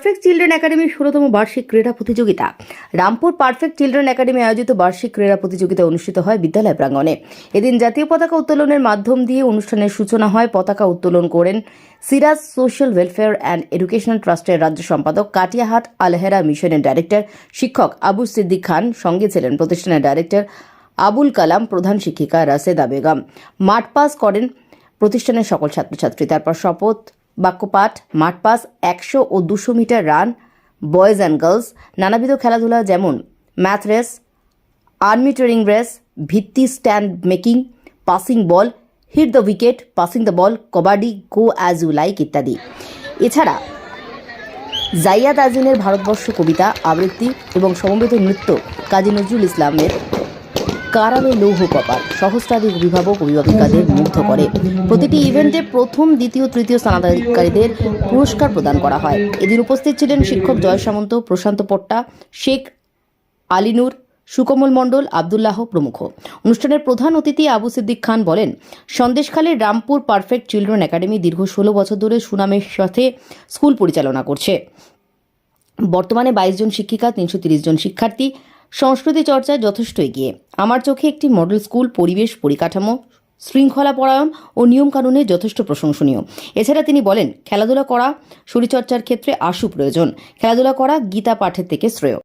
Perfect children একাডেমির ষোলতম বার্ষিক ক্রীড়া প্রতিযোগিতা। রামপুর পারফেক্ট চিলড্রেন একাডেমি আয়োজিত বার্ষিক ক্রীড়া প্রতিযোগিতা অনুষ্ঠিত হয় বিদ্যালয় প্রাঙ্গণে। এদিন জাতীয় পতাকা উত্তোলনের মাধ্যম দিয়ে অনুষ্ঠানের সূচনা হয় পতাকা উত্তোলন করেন Siraj social welfare and educational ট্রাস্টের রাজ্য সম্পাদক কাটিয়াহাট আলহেরা মিশনের ডাইরেক্টর শিক্ষক আবু সিদ্দিক খান, সঙ্গে ছিলেন প্রতিষ্ঠানের ডাইরেক্টর আবুল কালাম, প্রধান শিক্ষিকা রাশেদা বেগম। মাঠ পাস করেন প্রতিষ্ঠানের সকল ছাত্রছাত্রী। তারপর শপথ বাক্যপাঠ মাঠ পাস একশো ও দুশো metre run, boys and girls, নানাবিধ খেলাধুলা যেমন math race, army training race, ভিত্তি stand making, passing ball, hit the wicket, passing the ball, kabaddi, go as you like ইত্যাদি। এছাড়া জাইয়াদ আজিনের ভারতবর্ষ কবিতা, আবৃত্তি এবং সমবেত নৃত্য কাজী নজরুল ইসলামের কারালে লৌহ কপাল। সহস্রাধিক অভিভাবক অভিভাবিকাদের মুগ্ধ করে। প্রতিটি ইভেন্টে প্রথম, দ্বিতীয়, তৃতীয় স্থানাধিকারীদের পুরস্কার প্রদান করা হয়। এদিন উপস্থিত ছিলেন শিক্ষক জয় সামন্ত, প্রশান্ত পট্টা, শেখ আলিনুর, সুকমল মণ্ডল, আবদুল্লাহ প্রমুখ। অনুষ্ঠানের প্রধান অতিথি আবু সিদ্দিক খান বলেন সন্দেশখালীর রামপুর পারফেক্ট চিলড্রেন একাডেমি দীর্ঘ ষোলো বছর ধরে সুনামের সাথে স্কুল পরিচালনা করছে। বর্তমানে বাইশ জন শিক্ষিকা, তিনশো জন শিক্ষার্থী সংস্কৃতি চর্চায় যথেষ্ট এগিয়ে। আমার চোখে একটি মডেল স্কুল, পরিবেশ, পরিকাঠামো শৃঙ্খলা পরায়ণ ও নিয়মকানুনে যথেষ্ট প্রশংসনীয়। এছাড়া তিনি বলেন, খেলাধুলা করা, শরীরচর্চার ক্ষেত্রে আশু প্রয়োজন। খেলাধুলা করা গীতা পাঠের থেকে শ্রেয়।